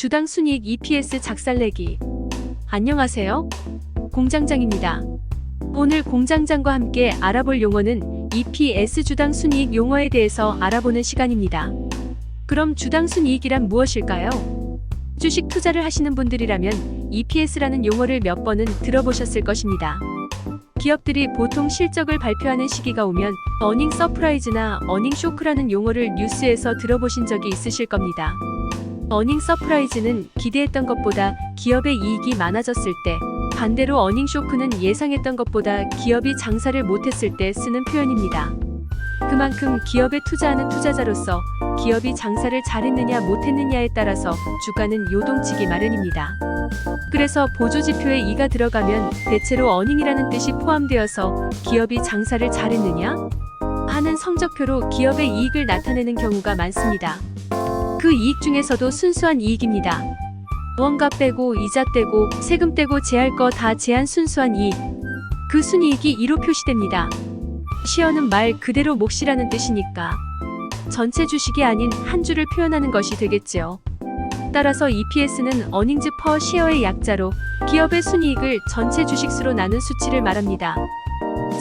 주당 순이익 EPS 작살내기. 안녕하세요. 공장장입니다. 오늘 공장장과 함께 알아볼 용어는 EPS 주당 순이익 용어에 대해서 알아보는 시간입니다. 그럼 주당 순이익이란 무엇일까요? 주식 투자를 하시는 분들이라면 EPS라는 용어를 몇 번은 들어보셨을 것입니다. 기업들이 보통 실적을 발표하는 시기가 오면 어닝 서프라이즈나 어닝 쇼크라는 용어를 뉴스에서 들어보신 적이 있으실 겁니다. 어닝 서프라이즈는 기대했던 것보다 기업의 이익이 많아졌을 때, 반대로 어닝 쇼크는 예상했던 것보다 기업이 장사를 못했을 때 쓰는 표현입니다. 그만큼 기업에 투자하는 투자자로서 기업이 장사를 잘했느냐 못했느냐에 따라서 주가는 요동치기 마련입니다. 그래서 보조지표에 이가 들어가면 대체로 어닝이라는 뜻이 포함되어서 기업이 장사를 잘했느냐 하는 성적표로 기업의 이익을 나타내는 경우가 많습니다. 그 이익 중에서도 순수한 이익입니다. 원가 빼고 이자 떼고 세금 떼고 제할 거 다 제한 순수한 이익. 그 순이익이 이로 표시됩니다. 시어는 말 그대로 몫이라는 뜻이니까 전체 주식이 아닌 한 주를 표현하는 것이 되겠지요. 따라서 EPS는 어닝즈 퍼 시어의 약자로 기업의 순이익을 전체 주식수로 나눈 수치를 말합니다.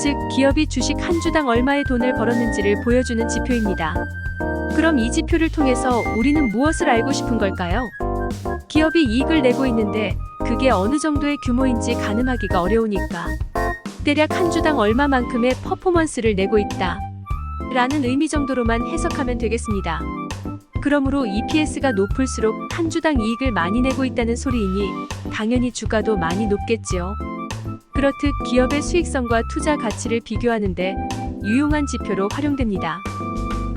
즉, 기업이 주식 한 주당 얼마의 돈을 벌었는지를 보여주는 지표입니다. 그럼 이 지표를 통해서 우리는 무엇을 알고 싶은 걸까요? 기업이 이익을 내고 있는데 그게 어느 정도의 규모인지 가늠하기가 어려우니까 대략 한 주당 얼마만큼의 퍼포먼스를 내고 있다. 라는 의미 정도로만 해석하면 되겠습니다. 그러므로 EPS가 높을수록 한 주당 이익을 많이 내고 있다는 소리이니 당연히 주가도 많이 높겠지요. 그렇듯 기업의 수익성과 투자 가치를 비교하는데 유용한 지표로 활용됩니다.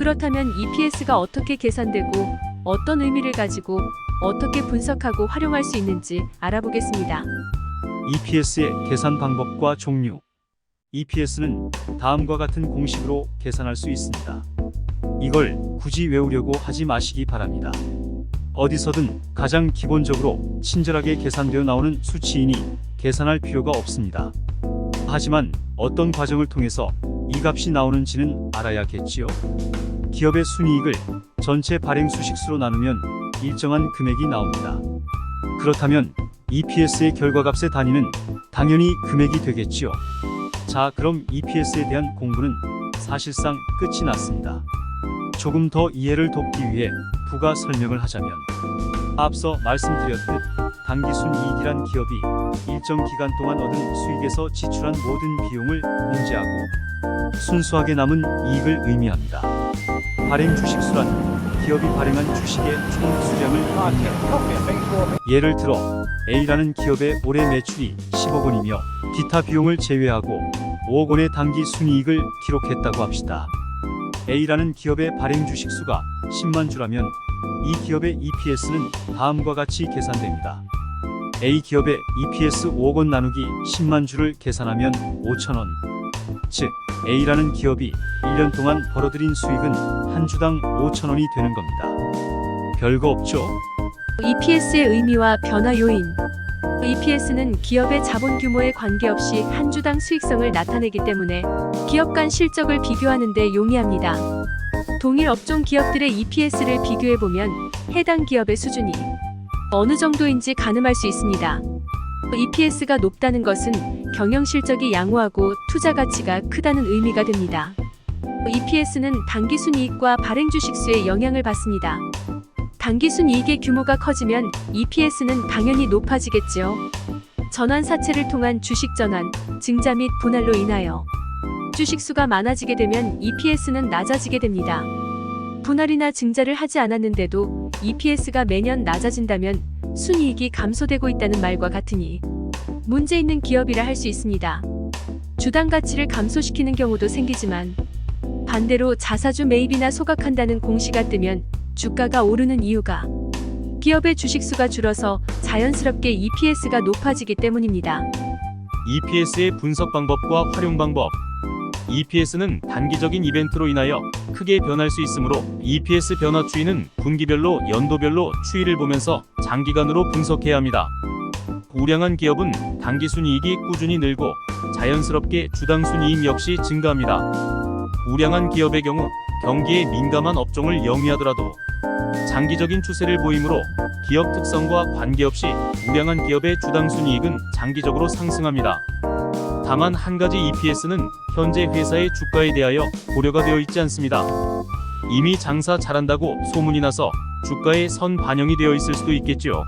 그렇다면 EPS가 어떻게 계산되고 어떤 의미를 가지고 어떻게 분석하고 활용할 수 있는지 알아보겠습니다. EPS의 계산 방법과 종류. EPS는 다음과 같은 공식으로 계산할 수 있습니다. 이걸 굳이 외우려고 하지 마시기 바랍니다. 어디서든 가장 기본적으로 친절하게 계산되어 나오는 수치이니 계산할 필요가 없습니다. 하지만 어떤 과정을 통해서 이 값이 나오는지는 알아야겠지요. 기업의 순이익을 전체 발행 수식수로 나누면 일정한 금액이 나옵니다. 그렇다면 EPS의 결과값의 단위는 당연히 금액이 되겠지요. 자, 그럼 EPS에 대한 공부는 사실상 끝이 났습니다. 조금 더 이해를 돕기 위해 부가 설명을 하자면 앞서 말씀드렸듯 당기순이익이란 기업이 일정 기간 동안 얻은 수익에서 지출한 모든 비용을 공제하고 순수하게 남은 이익을 의미합니다. 발행 주식수란 기업이 발행한 주식의 총 수량을 의미합니다. 예를 들어 A라는 기업의 올해 매출이 10억 원이며 기타 비용을 제외하고 5억 원의 당기 순이익을 기록했다고 합시다. A라는 기업의 발행 주식 수가 10만 주라면 이 기업의 EPS는 다음과 같이 계산됩니다. A 기업의 EPS 5억 원 나누기 10만 주를 계산하면 5천 원. 즉 A라는 기업이 1년 동안 벌어들인 수익은 한 주당 5천 원이 되는 겁니다. 별거 없죠? EPS의 의미와 변화 요인. EPS는 기업의 자본 규모에 관계없이 한 주당 수익성을 나타내기 때문에 기업 간 실적을 비교하는 데 용이합니다. 동일 업종 기업들의 EPS를 비교해 보면 해당 기업의 수준이 어느 정도인지 가늠할 수 있습니다. EPS가 높다는 것은 경영 실적이 양호하고 투자 가치가 크다는 의미가 됩니다. EPS는 단기 순이익과 발행 주식수의 영향을 받습니다. 단기 순이익의 규모가 커지면 EPS는 당연히 높아지겠지요. 전환 사채를 통한 주식 전환, 증자 및 분할로 인하여 주식수가 많아지게 되면 EPS는 낮아지게 됩니다. 분할이나 증자를 하지 않았는데도 EPS가 매년 낮아진다면 순이익이 감소되고 있다는 말과 같으니 문제 있는 기업이라 할 수 있습니다. 주당 가치를 감소시키는 경우도 생기지만 반대로 자사주 매입이나 소각한다는 공시가 뜨면 주가가 오르는 이유가 기업의 주식수가 줄어서 자연스럽게 EPS가 높아지기 때문입니다. EPS의 분석 방법과 활용 방법. EPS는 단기적인 이벤트로 인하여 크게 변할 수 있으므로 EPS 변화 추이는 분기별로 연도별로 추이를 보면서 장기간으로 분석해야 합니다. 우량한 기업은 단기 순이익이 꾸준히 늘고 자연스럽게 주당 순이익 역시 증가합니다. 우량한 기업의 경우 경기에 민감한 업종을 영위하더라도 장기적인 추세를 보이므로 기업 특성과 관계없이 우량한 기업의 주당 순이익은 장기적으로 상승합니다. 다만 한 가지 EPS는 현재 회사의 주가에 대하여 고려가 되어 있지 않습니다. 이미 장사 잘한다고 소문이 나서 주가에 선 반영이 되어 있을 수도 있겠지요.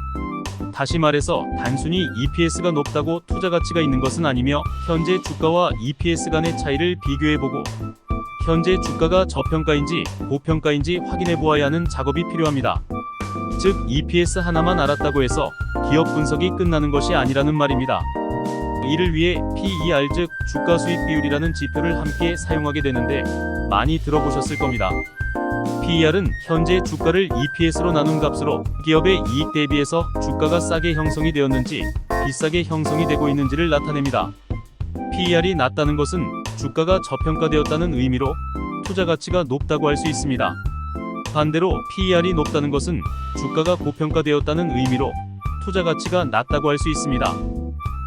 다시 말해서 단순히 EPS가 높다고 투자 가치가 있는 것은 아니며 현재 주가와 EPS 간의 차이를 비교해보고 현재 주가가 저평가인지 고평가인지 확인해 보아야 하는 작업이 필요합니다. 즉 EPS 하나만 알았다고 해서 기업 분석이 끝나는 것이 아니라는 말입니다. 이를 위해 PER 즉 주가 수익 비율이라는 지표를 함께 사용하게 되는데 많이 들어보셨을 겁니다. PER은 현재 주가를 EPS로 나눈 값으로 기업의 이익 대비해서 주가가 싸게 형성이 되었는지 비싸게 형성이 되고 있는지를 나타냅니다. PER이 낮다는 것은 주가가 저평가되었다는 의미로 투자 가치가 높다고 할 수 있습니다. 반대로 PER이 높다는 것은 주가가 고평가되었다는 의미로 투자 가치가 낮다고 할 수 있습니다.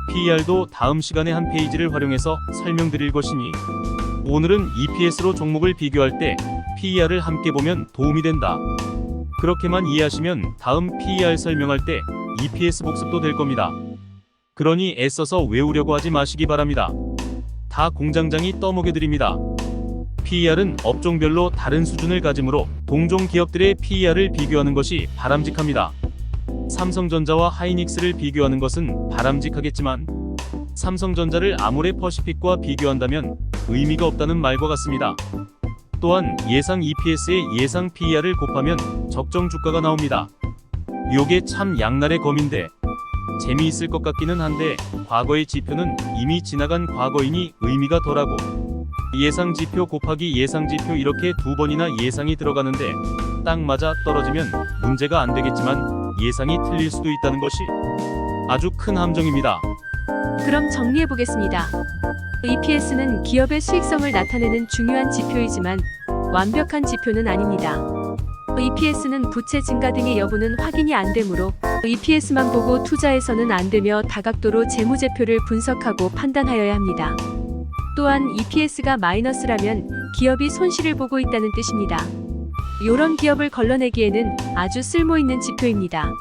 PER도 다음 시간에 한 페이지를 활용해서 설명드릴 것이니 오늘은 EPS로 종목을 비교할 때 PER을 함께 보면 도움이 된다. 그렇게만 이해하시면 다음 PER 설명할 때 EPS 복습도 될 겁니다. 그러니 애써서 외우려고 하지 마시기 바랍니다. 다 공장장이 떠먹여 드립니다. PER은 업종별로 다른 수준을 가지므로 동종 기업들의 PER을 비교하는 것이 바람직합니다. 삼성전자와 하이닉스를 비교하는 것은 바람직하겠지만 삼성전자를 아모레 퍼시픽과 비교한다면 의미가 없다는 말과 같습니다. 또한 예상 EPS에 예상 PER을 곱하면 적정 주가가 나옵니다. 요게 참 양날의 검인데 재미있을 것 같기는 한데 과거의 지표는 이미 지나간 과거이니 의미가 덜하고 예상 지표 곱하기 예상 지표 이렇게 두 번이나 예상이 들어가는데 딱 맞아 떨어지면 문제가 안 되겠지만 예상이 틀릴 수도 있다는 것이 아주 큰 함정입니다. 그럼 정리해 보겠습니다. EPS는 기업의 수익성을 나타내는 중요한 지표이지만 완벽한 지표는 아닙니다. EPS는 부채 증가 등의 여부는 확인이 안 되므로 EPS만 보고 투자해서는 안 되며 다각도로 재무제표를 분석하고 판단하여야 합니다. 또한 EPS가 마이너스라면 기업이 손실을 보고 있다는 뜻입니다. 이런 기업을 걸러내기에는 아주 쓸모있는 지표입니다.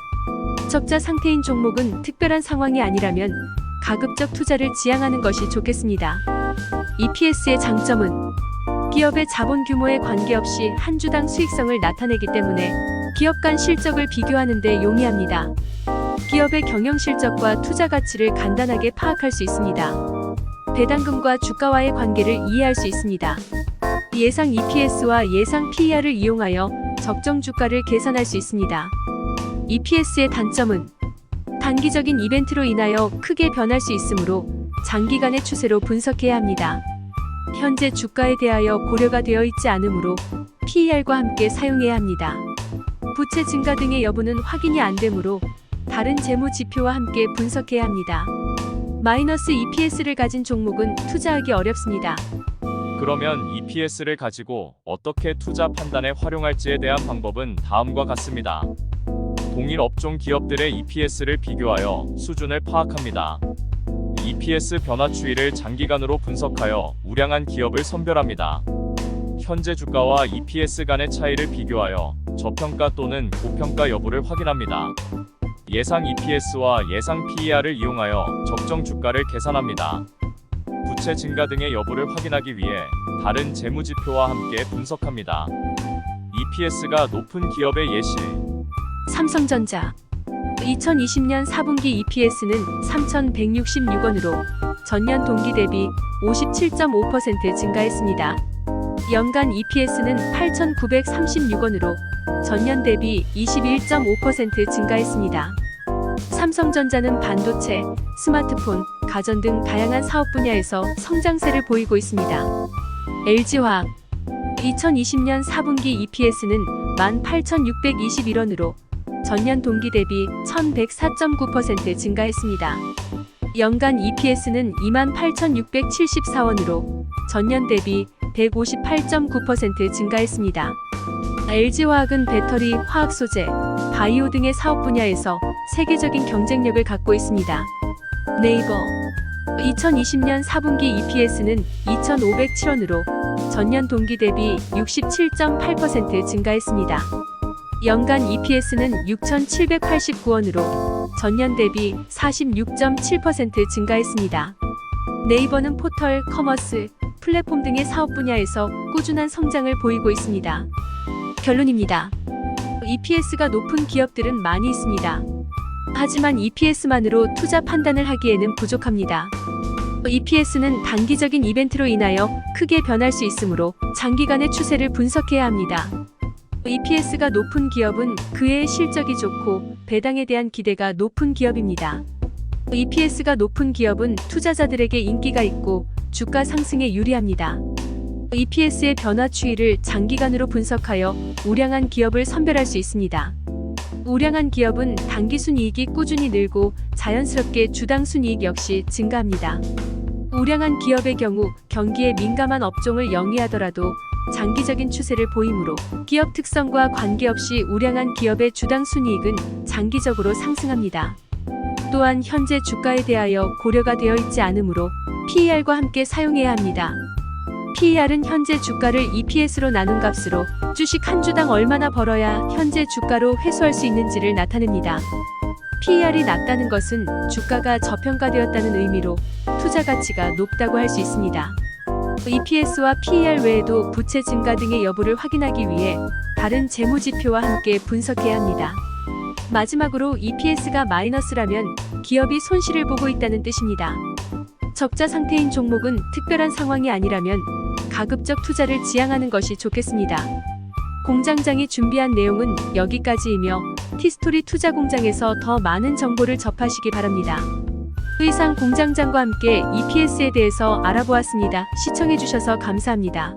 적자 상태인 종목은 특별한 상황이 아니라면 가급적 투자를 지양하는 것이 좋겠습니다. EPS의 장점은 기업의 자본 규모에 관계없이 한 주당 수익성을 나타내기 때문에 기업 간 실적을 비교하는 데 용이합니다. 기업의 경영 실적과 투자 가치를 간단하게 파악할 수 있습니다. 배당금과 주가와의 관계를 이해할 수 있습니다. 예상 EPS와 예상 PER을 이용하여 적정 주가를 계산할 수 있습니다. EPS의 단점은 단기적인 이벤트로 인하여 크게 변할 수 있으므로 장기간의 추세로 분석해야 합니다. 현재 주가에 대하여 고려가 되어 있지 않으므로 PER과 함께 사용해야 합니다. 부채 증가 등의 여부는 확인이 안 되므로 다른 재무 지표와 함께 분석해야 합니다. 마이너스 EPS를 가진 종목은 투자하기 어렵습니다. 그러면 EPS를 가지고 어떻게 투자 판단에 활용할지에 대한 방법은 다음과 같습니다. 동일 업종 기업들의 EPS를 비교하여 수준을 파악합니다. EPS 변화 추이를 장기간으로 분석하여 우량한 기업을 선별합니다. 현재 주가와 EPS 간의 차이를 비교하여 저평가 또는 고평가 여부를 확인합니다. 예상 EPS와 예상 PER을 이용하여 적정 주가를 계산합니다. 부채 증가 등의 여부를 확인하기 위해 다른 재무지표와 함께 분석합니다. EPS가 높은 기업의 예시 삼성전자 2020년 4분기 EPS는 3,166원으로 전년 동기 대비 57.5% 증가했습니다. 연간 EPS는 8,936원으로 전년 대비 21.5% 증가했습니다. 삼성전자는 반도체, 스마트폰, 가전 등 다양한 사업 분야에서 성장세를 보이고 있습니다. LG화학 2020년 4분기 EPS는 18,621원으로 전년 동기 대비 1104.9% 증가했습니다. 연간 EPS는 28,674원으로 전년 대비 158.9% 증가했습니다. LG화학은 배터리, 화학 소재, 바이오 등의 사업 분야에서 세계적인 경쟁력을 갖고 있습니다. 네이버 2020년 4분기 EPS는 2,507원으로 전년 동기 대비 67.8% 증가했습니다. 연간 EPS는 6,789원으로 전년 대비 46.7% 증가했습니다. 네이버는 포털, 커머스, 플랫폼 등의 사업 분야에서 꾸준한 성장을 보이고 있습니다. 결론입니다. EPS가 높은 기업들은 많이 있습니다. 하지만 EPS만으로 투자 판단을 하기에는 부족합니다. EPS는 단기적인 이벤트로 인하여 크게 변할 수 있으므로 장기간의 추세를 분석해야 합니다. EPS가 높은 기업은 그의 실적이 좋고 배당에 대한 기대가 높은 기업입니다. EPS가 높은 기업은 투자자들에게 인기가 있고 주가 상승에 유리합니다. EPS의 변화 추이를 장기간으로 분석하여 우량한 기업을 선별할 수 있습니다. 우량한 기업은 단기 순이익이 꾸준히 늘고 자연스럽게 주당 순이익 역시 증가합니다. 우량한 기업의 경우 경기에 민감한 업종을 영위하더라도 장기적인 추세를 보이므로 기업 특성과 관계없이 우량한 기업의 주당 순이익은 장기적으로 상승합니다. 또한 현재 주가에 대하여 고려가 되어 있지 않으므로 PER과 함께 사용해야 합니다. PER은 현재 주가를 EPS로 나눈 값으로 주식 한 주당 얼마나 벌어야 현재 주가로 회수할 수 있는지를 나타냅니다. PER이 낮다는 것은 주가가 저평가되었다는 의미로 투자 가치가 높다고 할 수 있습니다. EPS와 PER 외에도 부채 증가 등의 여부를 확인하기 위해 다른 재무 지표와 함께 분석해야 합니다. 마지막으로 EPS가 마이너스라면 기업이 손실을 보고 있다는 뜻입니다. 적자 상태인 종목은 특별한 상황이 아니라면 가급적 투자를 지양하는 것이 좋겠습니다. 공장장이 준비한 내용은 여기까지이며 티스토리 투자 공장에서 더 많은 정보를 접하시기 바랍니다. 의상 공장장과 함께 EPS에 대해서 알아보았습니다. 시청해주셔서 감사합니다.